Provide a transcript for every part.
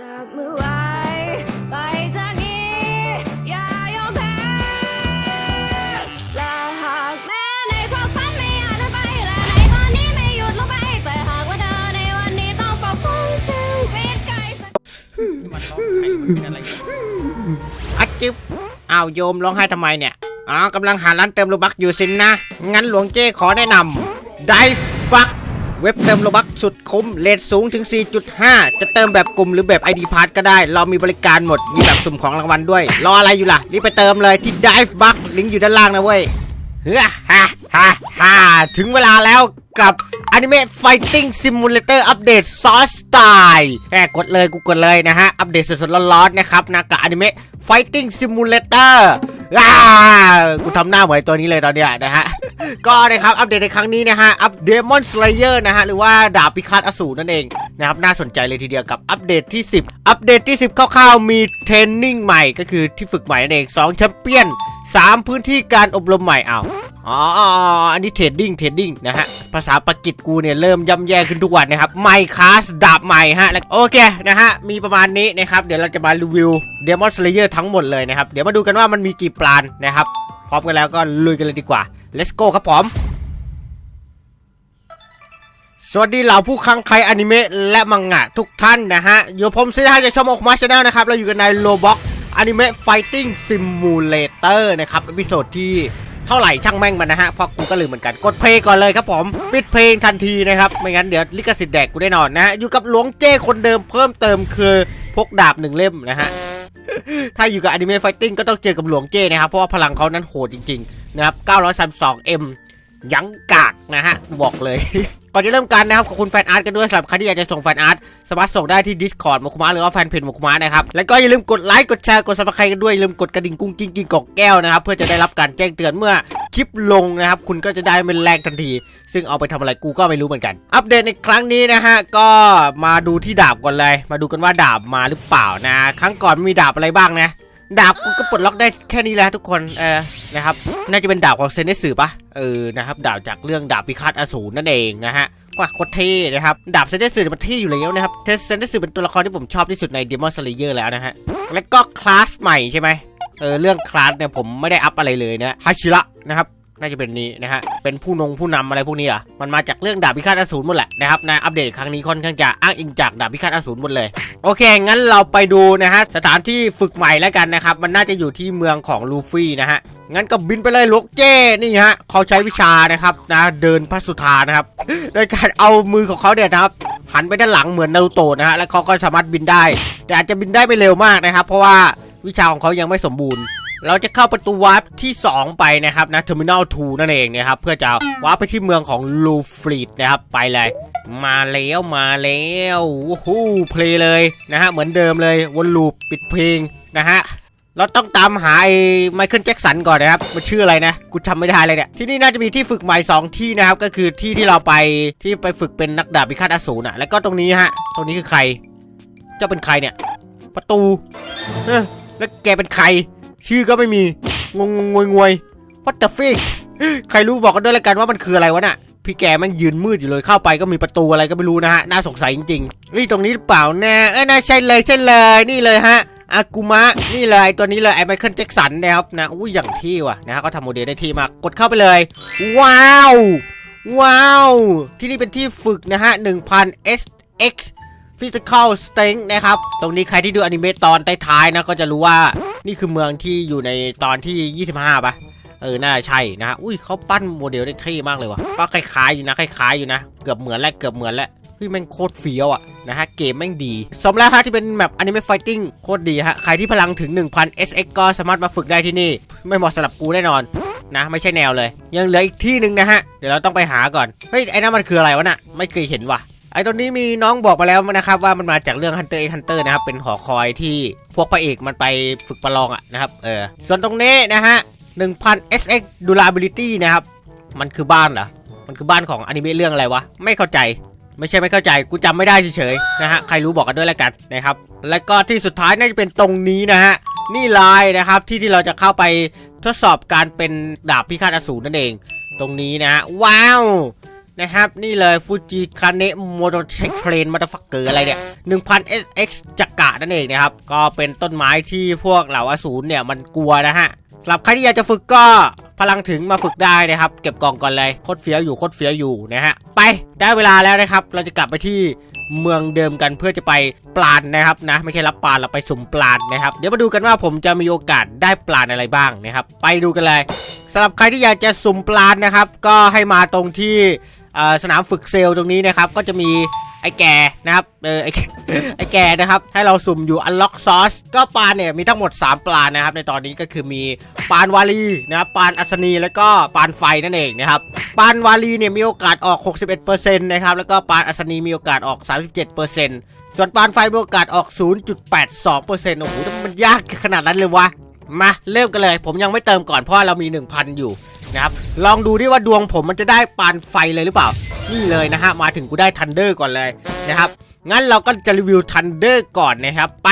จับมือไว้ ไปจากนี้ อย่ายอมแพ้ และหากแม้ในความฝันไม่อาจเดินไป และในตอนนี้ไม่หยุดลงไป แต่หากว่าเธอในวันนี้ต้องปกป้องซึ่งเวทไกลสักมันร้องไห้เป็นอะไรกันอัดจิ๊บอ้าวโยมร้องไห้ทำไมเนี่ยอ๋อกำลังหาร้านเติมโลบักอยู่สินนะ งั้นหลวงเจ้ขอแนะนำ Dive Buck เว็บเติมโลบักสุดคุ้มเลทสูงถึง 4.5 จะเติมแบบกลุ่มหรือแบบ ID p a s s ก็ได้ เรามีบริการหมด มีแบบสุ่มของรางวัลด้วย รออะไรอยู่ล่ะ รีบไปเติมเลยที่ Dive Buck ลิงก์อยู่ด้านล่างนะเว้ยเฮ้ฮ่าฮ่าฮ่าถึงเวลาแล้วกับอนิเมะ Fighting Simulator อัปเดตซอสไตล์แหมกดเลยกูกดเลยนะฮะ อัปเดตสดๆร้อนๆนะครับนะกับอนิเมะ Fighting Simulator อ่ากูทำหน้าเหมือนตัวนี้เลยตอนเนี้ยนะฮะ ก็นะครับอัปเดตในครั้งนี้นะฮะ อัปเดมอนสไลเยอร์นะฮะ หรือว่าดาบพิฆาตอสูรนั่นเองนะครับ น่าสนใจเลยทีเดียวกับอัปเดตที่ 10 อัปเดตที่ 10คร่าวๆมีเทรนนิ่งใหม่ก็คือที่ฝึกใหม่นั่นเอง2แชมเปี้ยน 3 พื้นที่การอบรมใหม่เอา อ๋อ อันนี้เทรดดิ้ง เทรดดิ้งนะฮะ ภาษาปากิจกูเนี่ยเริ่มย่ำแย่ขึ้นทุกวันนะครับ ไมคลาสดาบใหม่ฮะแล้วโอเคนะฮะ มีประมาณนี้นะครับ เดี๋ยวเราจะมารีวิว Demon Slayer ทั้งหมดเลยนะครับ เดี๋ยวมาดูกันว่ามันมีกี่ปลานนะครับ พร้อมกันแล้วก็ลุยกันเลยดีกว่า let's go ครับผมสวัสดีเหล่าผู้คังไคอนิเมะและมังงะทุกท่านนะฮะ อยู่ผมซิดาจากช่องโอคมาชาแนลนะครับ เราอยู่กันในโลบ็อกอนิเมะไฟติ้งซิมูเลเตอร์นะครับ อพิโซดที่ เท่าไหร่ช่างแม่งมันนะฮะเพราะกูก็ลืมเหมือนกันกดเพลงก่อนเลยครับผมปิดเพลงทันทีนะครับไม่งั้นเดี๋ยวลิขสิทธิ์แดกกูแน่นอนนะฮะอยู่กับหลวงเจ้คนเดิมเพิ่มเติมคือพกดาบหนึ่งเล่มนะฮะถ้าอยู่กับอนิเมะไฟติ้งก็ต้องเจอกับหลวงเจ้นะครับเพราะว่าพลังเขานั้นโหดจริงๆนะครับ 932M ยังกากนะฮะบอกเลย ก่อนจะเริ่มกันนะครับขอบคุณแฟนอาร์ตกันด้วยสำหรับใครที่อยากจะส่งแฟนอาร์ตสามารถส่งได้ที่ Discord มคุมาหรือว่าแฟนเพจมคุมานะครับแล้วก็อย่าลืมกดไลค์กดแชร์กดซับสไครต์กันด้วยอย่าลืมกดกระดิ่งกุ้งกิ้งกิ้งกอกแก้วนะครับเพื่อจะได้รับการแจ้งเตือนเมื่อคลิปลงนะครับคุณก็จะได้เป็นแรงทันที ซึ่งเอาไปทำอะไรกูก็ไม่รู้เหมือนกัน อัปเดตในครั้งนี้นะฮะก็มาดูที่ดาบก่อนเลย มาดูกันว่าดาบมาหรือเปล่านะ ครั้งก่อนมีดาบอะไรบ้างนะ ดาบกูก็ปลดล็อกได้แค่นี้แหละทุกคนเออนะครับน่าจะเป็นดาบของเซนเนสือปะเออนะครับดาบจากเรื่องดาบพิฆาตอสูรนั่นเองนะฮะว่าโคตรเท่นะครับดาบเซนเนสือมันเท่อยู่แล้วนะครับเซนเนสือเป็นตัวละครที่ผมชอบที่สุดในดีมอนสไลเยอร์แล้วนะฮะและก็คลาสใหม่ใช่ไหมเออเรื่องคลาสเนี่ยผมไม่ได้อัพอะไรเลยนะฮาชิระนะครับ น่าจะเป็นนี้นะฮะ เป็นผู้นงผู้นำอะไรพวกนี้อะ มันมาจากเรื่องดาบพิฆาตอสูรหมดแหละนะครับในอัปเดตครั้งนี้ค่อนข้างจะอ้างอิงจากดาบพิฆาตอสูรหมดเลย โอเค งั้นเราไปดูนะฮะสถานที่ฝึกใหม่แล้วกันนะครับ มันน่าจะอยู่ที่เมืองของลูฟี่นะฮะ งั้นก็บินไปเลยลูกเจ้นี่ฮะ เขาใช้วิชานะครับนะเดินพระสุธานะครับ โดยการเอามือของเขาเนี่ยนะครับหันไปด้านหลังเหมือนนารูโตะนะฮะ แล้วเขาก็สามารถบินได้ แต่อาจจะบินได้ไม่เร็วมากนะครับ เพราะว่าวิชาของเขายังไม่สมบูรณ์ เราจะเข้าประตูวาร์ปที่ 2 ไปนะครับนะ Terminal 2นั่นเองนะครับ เพื่อจะวาร์ปไปที่เมืองของลูฟรีดนะครับ ไปเลย มาแล้วมาแล้ววู้ฮู้เพลย์เลยนะฮะ เหมือนเดิมเลยวนลูปปิดเพลงนะฮะเราต้องตามหาไอ้ไมเคิลแจ็คสันก่อนนะครับ มันชื่ออะไรนะ กูจำไม่ได้เลยเนี่ย ที่นี่น่าจะมีที่ฝึกใหม่ 2 ที่นะครับ ก็คือที่ที่เราไปที่ไปฝึกเป็นนักดาบพิฆาตอสูรน่ะ แล้วก็ตรงนี้ฮะ ตรงนี้คือใคร เจ้าเป็นใครเนี่ย ประตู เออแล้วแกเป็นใคร ชื่อก็ไม่มี งงงวยงวย what the fuck ใครรู้บอกกันด้วยละกันว่ามันคืออะไรวะน่ะ พี่แกมันยืนมืดอยู่เลยเข้าไปก็มีประตูอะไรก็ไม่รู้นะฮะ น่าสงสัยจริงๆนี่ตรงนี้หรือเปล่าแน่เออน่าใช่เลยใช่เลยนี่เลยฮะอากุมะนี่เลยตัวนี้เลยไอ้ไมเคิลแจ็คสันนะครับนะอุ้ยอย่างที่ว่ะนะฮะก็ทำโมเดลได้ที่มากกดเข้าไปเลย ว้าว ว้าว ที่นี่เป็นที่ฝึกนะฮะ 1000 SX Physical Strength นะครับ ตรงนี้ใครที่ดูอนิเมะตอนท้ายๆนะก็จะรู้ว่า นี่คือเมืองที่อยู่ในตอนที่ 25ปะเออ น่าจะใช่นะฮะอุ้ยเขาปั้นโมเดลได้เท่มากเลยว่ะ ก็คล้ายๆอยู่นะ คล้ายๆอยู่นะ เกือบเหมือนแล้วเกือบเหมือนแล้วพี่แม่งโคตรเฟี้ยวอะนะฮะ เกมแม่งดี สมแล้วฮะที่เป็นแบบอนิเมะไฟติ้งโคตรดีฮะ ใครที่พลังถึง 1000 SX ก็สามารถมาฝึกได้ที่นี่ ไม่เหมาะสำหรับกูแน่นอนนะ ไม่ใช่แนวเลย ยังเหลืออีกที่หนึ่งนะฮะ เดี๋ยวเราต้องไปหาก่อน เฮ้ย ไอ้นั่นมันคืออะไรวะน่ะ ไม่เคยเห็นว่ะ ไอ้ตรงนี้มีน้องบอกมาแล้วนะครับ ว่ามันมาจากเรื่อง Hunter x Hunter นะครับ เป็นหอคอยที่พวกพระเอกมันไปฝึกประลองอะนะครับ เออ ส่วนตรงนี้นะฮะ1000 SX Durability นะครับ มันคือบ้านเหรอ มันคือบ้านของอนิเมะเรื่องอะไรวะ ไม่เข้าใจ ไม่ใช่ไม่เข้าใจ กูจำไม่ได้เฉยๆนะฮะ ใครรู้บอกกันด้วยแล้วกันนะครับ แล้วก็ที่สุดท้ายน่าจะเป็นตรงนี้นะฮะ นี่ไลน์นะครับที่ที่เราจะเข้าไปทดสอบการเป็นดาบพิฆาตอสูรนั่นเอง ตรงนี้นะฮะว้าว นะครับ นี่เลยฟูจิคาเนะโมโตเชคเทรนมาตฟักเกอร์อะไรเนี่ย1000 SX จักระนั่นเองนะครับ ก็เป็นต้นไม้ที่พวกเหล่าอสูรเนี่ยมันกลัวนะฮะสำหรับใครที่อยากจะฝึกก็พลังถึงมาฝึกได้นะครับ เก็บกล่องก่อนเลยโคตรเฟี้ยวอยู่โคตรเฟี้ยวอยู่นะฮะไปได้เวลาแล้วนะครับ เราจะกลับไปที่เมืองเดิมกันเพื่อจะไปปลานนะครับนะ ไม่ใช่รับปลานเราไปสุ่มปลานนะครับ เดี๋ยวมาดูกันว่าผมจะมีโอกาสได้ปลานอะไรบ้างนะครับ ไปดูกันเลยสำหรับใครที่อยากจะสุ่มปลานนะครับ ก็ให้มาตรงที่ สนามฝึกเซลล์ตรงนี้นะครับ ก็จะมีไอ้แก่นะครับเออไอ้แก่ไอ้แก่นะครับ ให้เราสุ่มอยู่ unlock sauce ก็ปลาเนี่ยมีทั้งหมด 3 ปลานะครับ ในตอนนี้ก็คือมีปานวาลีนะครับปานอัศนีแล้วก็ปานไฟนั่นเองนะครับปานวาลีเนี่ยมีโอกาสออก 61%นะครับแล้วก็ปานอัศนีมีโอกาสออก 37%ส่วนปานไฟมีโอกาสออก 0.82%โอ้โหทำไมมันยากขนาดนั้นเลยวะมาเริ่มกันเลย ผมยังไม่เติมก่อนเพราะว่าเรามี 1,000 อยู่ นะครับลองดูดิว่าดวงผมมันจะได้ปานไฟเลยหรือเปล่า นี่เลยนะฮะมาถึงกูได้ทันเดอร์ก่อนเลยนะครับงั้นเราก็จะรีวิวทันเดอร์ก่อนนะครับ ไป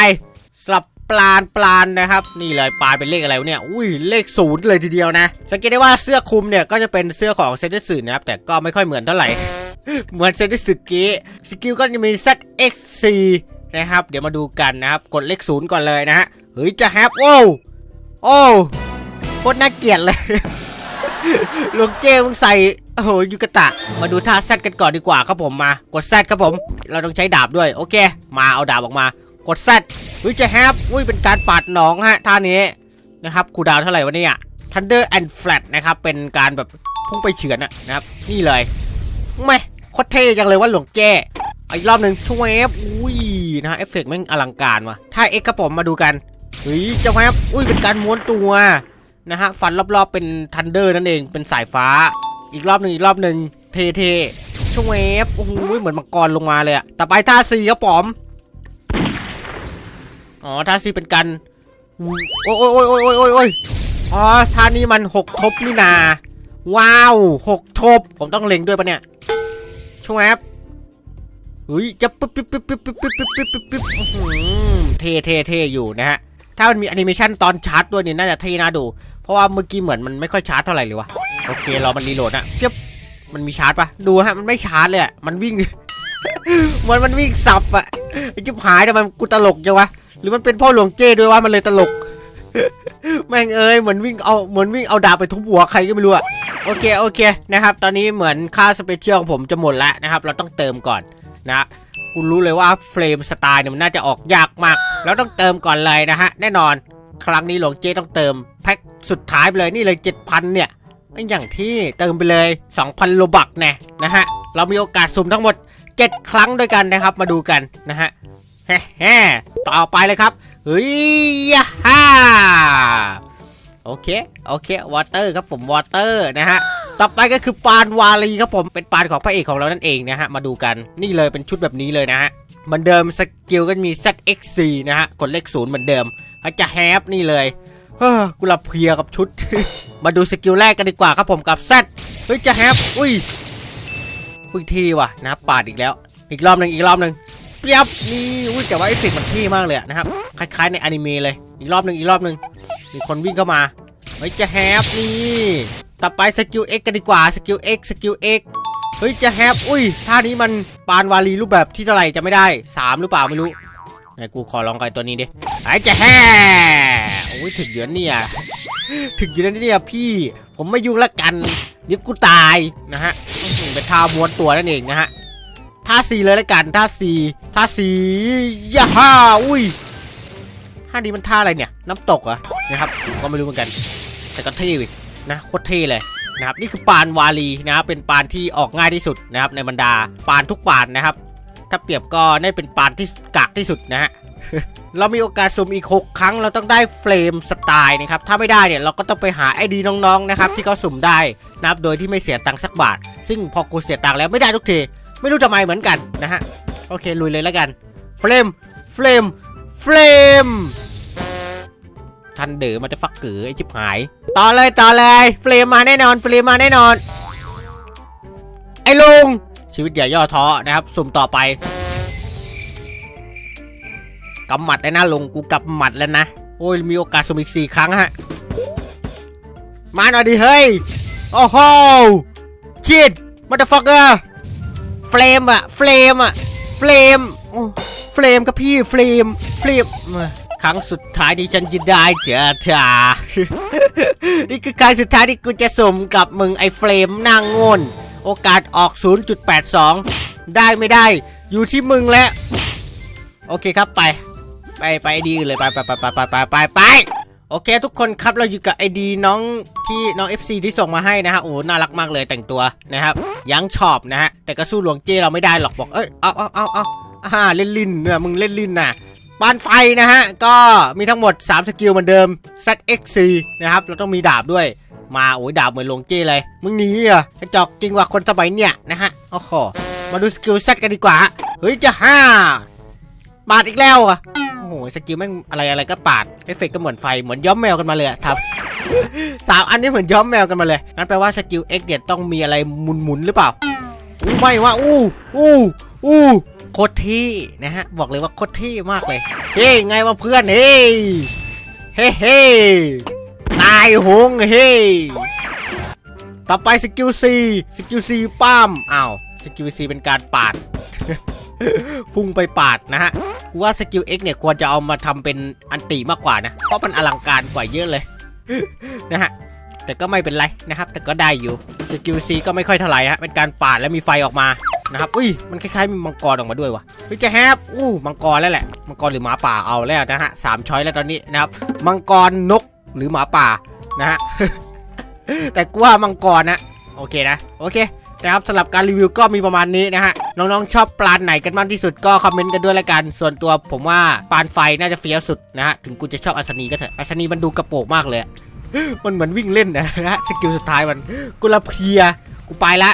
สลับปลานปลานนะครับ นี่เลยปลานเป็นเลขอะไรวะเนี่ยอุ้ยเลขศูนย์เลยทีเดียวนะ สังเกตได้ว่าเสื้อคลุมเนี่ยก็จะเป็นเสื้อของเซนเตสึนะครับ แต่ก็ไม่ค่อยเหมือนเท่าไหร่ เหมือนเซนเตสึเกะสกิลก็จะมี ZXC นะครับ เดี๋ยวมาดูกันนะครับ กดเลขศูนย์ก่อนเลยนะฮะเฮ้ยจะแฮปโอ้วโอ้โคตรน่าเกลียดเลย ลวงเจ้มึงใส่โอ้โหยูกะตะ มาดูท่าแซดกันก่อนดีกว่าครับผมมา กดแซดครับผม เราต้องใช้ดาบด้วย โอเค มาเอาดาบออกมา กดแซดอุ้ยจะแฮปอุ้ยเป็นการปาดหนองฮะท่านี้นะครับคูดาวเท่าไหร่วะเนี่ย Thunder and Flat นะครับ เป็นการแบบพุ่งไปเฉือนอะนะครับ นี่เลยไม่โคตรเท่จังเลยว่าหลวงเจ้อีกรอบหนึ่งช่วยอุ้ยนะฮะเอฟเฟกต์แม่งอลังการว่ะถ้าเอ็กครับผมมาดูกันเฮ้ยจะแฮปอุ้ยเป็นการม้วนตัว นะฮะ ฟันรอบๆเป็นทันเดอร์นั่นเอง เป็นสายฟ้า อีกรอบหนึ่งอีกรอบหนึ่งเทๆช่วงเวฟโอ้โหเหมือนมังกรลงมาเลยอะต่อไปท่าซีครับผมอ๋อท่าซีเป็นการโอ้ยโอ้ยโอ้ยโอ้ยโอ้ยโอ้ยอ๋อท่านี้มันหกทบนี่นา ว้าวหกทบ ผมต้องเล็งด้วยปะเนี่ย ช่วงเวฟเฮ้ยจะปึ๊บปึ๊บปึ๊บปึ๊บปึ๊บปึ๊บปึ๊บปึ๊บปึ๊บเท่เท่เท่อยู่นะฮะ ถ้ามันมีแอนิเมชันตอนชาร์จด้วยนี่น่าจะเท่น่าดู เพราะว่าเมื่อกี้เหมือนมันไม่ค่อยชาร์จเท่าไหร่เลยวะโอเครอมันรีโหลดนะเทียบมันมีชาร์จปะดูฮะมันไม่ชาร์จเลยอะมันวิ่งเหมือนมันวิ่งสับอะไอจิ๊บหายทำไมกูตลกจังวะหรือมันเป็นพ่อหลวงเจ้ด้วยว่ามันเลยตลกแม่งเอ้ยเหมือนวิ่งเอาเหมือนวิ่งเอาดาบไปทุบหัวใครก็ไม่รู้อะโอเคโอเคนะครับ ตอนนี้เหมือนค่าสเปเชียลของผมจะหมดแล้วนะครับ เราต้องเติมก่อนนะ คุณรู้เลยว่าเฟรมสไตล์เนี่ยมันน่าจะออกยากมาก แล้วต้องเติมก่อนเลยนะฮะ แน่นอน ครั้งนี้หลวงเจต้องเติมแพ็คสุดท้ายไปเลยนี่เลย 7,000 เนี่ยไม่อย่างที่เติมไปเลย 2,000 โลบักแน่นะฮะ เรามีโอกาสสุ่มทั้งหมด 7 ครั้งด้วยกันนะครับ มาดูกันนะฮะแฮ่ต่อไปเลยครับเฮ้ยฮ่าโอเค โอเค วอเตอร์ครับผม วอเตอร์นะฮะ ต่อไปก็คือปานวาลีครับผมเป็นปานของพระเอกของเรานั่นเองนะฮะมาดูกันนี่เลยเป็นชุดแบบนี้เลยนะฮะเหมือนเดิมสกิลก็มี ZXC นะฮะกดเลขศูนย์เหมือนเดิมเขาจะแฮปนี่เลยเฮ้อกูหลับเพลียกับชุด มาดูสกิลแรกกันดีกว่าครับผมกับ Z เฮ้ยจะแฮปอุ้ยอุ้ยที่ว่ะนะปาดอีกแล้ว อีกรอบหนึ่งอีกรอบหนึ่งเปียบนี่อุ้ยแต่ว่าเอฟเฟกต์มันเท่มากเลยนะครับคล้ายๆในอนิเมะเลยอีกรอบหนึ่งอีกรอบหนึ่งมีคนวิ่งเข้ามาเฮ้ยจะแฮปนี่ ต่อไปสกิล X กันดีกว่าสกิล X สกิล X เฮ้ยจะแฮปอุ้ยท่านี้มันปานวาลีรูปแบบที่เท่าไหร่จะไม่ได้ 3 หรือเปล่าไม่รู้ไหนกูขอลองกันตัวนี้ดิไอ้จะแฮโอ้ยถึงเดือนเนี่ยถึงเดือนเนี่ยพี่ ผมไม่ยุ่งละกันเดี๋ยวกูตายนะฮะเป็นท่าม้วนตัวนั่นเองนะฮะท่าสีเลยละกันท่าสีท่าสียาฮ่าอุ้ยท่านี้มันท่าอะไรเนี่ย น้ำตกเหรอนะครับผมก็ไม่รู้เหมือนกัน แต่ก็เท่ นะโคตรเท่เลยนะครับนี่คือปานวาลีนะครับเป็นปานที่ออกง่ายที่สุดนะครับในบรรดาปานทุกปานนะครับ ถ้าเปรียบก็ได้เป็นปานที่กากที่สุดนะฮะเรามีโอกาสสุ่มอีก 6 ครั้งเราต้องได้เฟรมสไตล์นะครับ ถ้าไม่ได้เนี่ยเราก็ต้องไปหาไอดีน้องๆนะครับที่เขาสุ่มได้นะครับโดยที่ไม่เสียตังค์สักบาท ซึ่งพอกูเสียตังค์แล้วไม่ได้ทุกที ไม่รู้ทำไมเหมือนกันนะฮะ โอเค ลุยเลยแล้วกัน เฟรม เฟรม เฟรม ทันเดอมันจะฟักเกือไอชิบหาย ต่อเลยต่อเลยเฟรมมาแน่นอนเฟรมมาแน่นอน ไอ้ลุง ชีวิตอย่าย่อท้อนะครับ สุ่มต่อไปกำหมัดเลยนะลุงกูกำหมัดแล้วนะโอ้ยมีโอกาสสุ่มอีกสี่ครั้งฮะมาหน่อยดิเฮ้ยโอ้โหชิดมาเดฟักเกอร์เฟลมอะเฟลมอะเฟลมเฟลมกับพี่เฟลมเฟลม ครั้งสุดท้ายที่ฉันจะได้เจอเธอ นี่คือครั้งสุดท้ายที่กูจะสมกับมึงไอ้เฟรมนางงน โอกาสออก 0.82 ได้ไม่ได้อยู่ที่มึงแล้ว โอเคครับไป ไปไปดีเลยไปไปไปไปไปไปไปโอเค ทุกคนครับเราอยู่กับไอดีน้องที่น้อง FC ที่ส่งมาให้นะฮะโอ้น่ารักมากเลยแต่งตัวนะครับยังชอบนะฮะแต่ก็สู้หลวงเจเราไม่ได้หรอกบอกเอ้ยเอาเอาเอาเอาอ่าเล่นลินเนี่ยมึงเล่นลิ้นนะ ปานไฟนะฮะ ก็มีทั้งหมด 3 สกิลเหมือนเดิม ZXC นะครับ เราต้องมีดาบด้วย มาโอ้ยดาบเหมือนหลวงเจเลย มึงหนีเหรอกระจอกจริงว่าคนสมัยเนี่ยนะฮะ โอ้โห มาดูสกิลเซตกันดีกว่า เฮ้ยจะห้าปาดอีกแล้วอะ โอ้โห สกิลแม่งอะไรอะไรก็ปาด เอฟเฟกก็เหมือนไฟ เหมือนย้อมแมวกันมาเลยครับสามอันนี้เหมือนย้อมแมวกันมาเลย งั้นแปลว่าสกิล X เนี่ยต้องมีอะไรหมุนๆหรือเปล่าอู้ไม่ว่าอู้อู้อู้ ตรที่นะฮะ บอกเลยว่าโคตรที่มากเลย เฮ้ยไงวะเพื่อนเฮ้ยเฮ้เฮ้ตายหงเฮ้ต่อไปสกิล C สกิล C ป้ามอ้าวสกิล C เป็นการปาดพุ่งไปปาดนะฮะกูว่าสกิล X เนี่ยควรจะเอามาทำเป็นอันติมากกว่านะ เพราะมันอลังการกว่าเยอะเลยนะฮะแต่ก็ไม่เป็นไรนะครับ แต่ก็ได้อยู่สกิล C ก็ไม่ค่อยเท่าไหร่ฮะเป็นการปาดแล้วมีไฟออกมา นะครับอุ้ยมันคล้ายๆมีมังกรออกมาด้วยวะเฮ้ยจะแฮปอู้มังกรแล้วแหละมังกรหรือหมาป่าเอาแล้วนะฮะสามช้อยแล้วตอนนี้นะครับมังกรนกหรือหมาป่านะฮะแต่กูว่ามังกรนะโอเคนะโอเคนะครับสำหรับการรีวิวก็มีประมาณนี้นะฮะน้องๆชอบปลาไหนกันมากที่สุดก็คอมเมนต์กันด้วยละกัน ส่วนตัวผมว่าปลาไฟน่าจะเฟี้ยวสุดนะฮะถึงกูจะชอบอัศนีก็เถอะอัศนีมันดูกระโปรงมากเลยมันเหมือนวิ่งเล่นนะฮะสกิลสุดท้ายมันกูละเพียกูไปละ